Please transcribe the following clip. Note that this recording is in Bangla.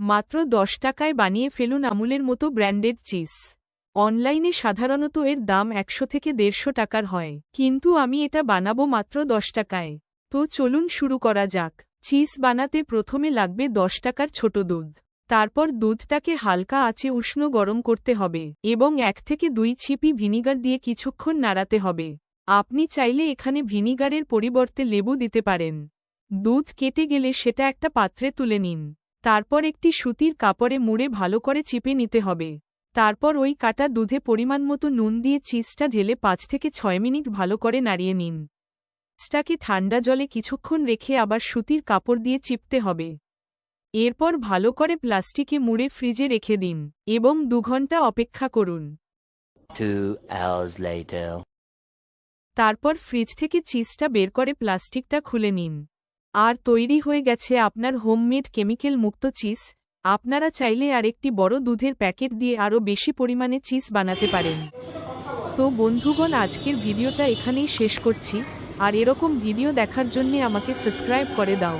মাত্র দশ টাকায় বানিয়ে ফেলুন আমুলের মতো ব্র্যান্ডেড চিজ। অনলাইনে সাধারণত এর দাম একশো থেকে দেড়শো টাকার হয়, কিন্তু আমি এটা বানাবো মাত্র দশ টাকায়। তো চলুন শুরু করা যাক। চিজ বানাতে প্রথমে লাগবে দশ টাকার ছোট দুধ। তারপর দুধটাকে হালকা আঁচে উষ্ণ গরম করতে হবে এবং এক থেকে দুই ছিপি ভিনিগার দিয়ে কিছুক্ষণ নাড়াতে হবে। আপনি চাইলে এখানে ভিনিগারের পরিবর্তে লেবু দিতে পারেন। দুধ কেটে গেলে সেটা একটা পাত্রে তুলে নিন। তারপর একটি সুতির কাপড়ে মুড়ে ভালো করে চিপে নিতে হবে। তারপর ওই কাটা দুধে পরিমাণ মতো নুন দিয়ে চিজটা ঢেলে পাঁচ থেকে ছয় মিনিট ভালো করে নাড়িয়ে নিন। চিজটাকে ঠান্ডা জলে কিছুক্ষণ রেখে আবার সুতির কাপড় দিয়ে চিপতে হবে। এরপর ভালো করে প্লাস্টিকে মুড়ে ফ্রিজে রেখে দিন এবং দুঘণ্টা অপেক্ষা করুন. তারপর ফ্রিজ থেকে চিজটা বের করে প্লাস্টিকটা খুলে নিন। আর তৈরি হয়ে গেছে আপনার হোমমেড কেমিক্যাল মুক্ত চিজ। আপনারা চাইলে আরেকটি বড় দুধের প্যাকেট দিয়ে আরও বেশি পরিমাণে চিজ বানাতে পারেন। তো বন্ধুগণ, আজকের ভিডিওটা এখানেই শেষ করছি। আর এরকম ভিডিও দেখার জন্যে আমাকে সাবস্ক্রাইব করে দাও।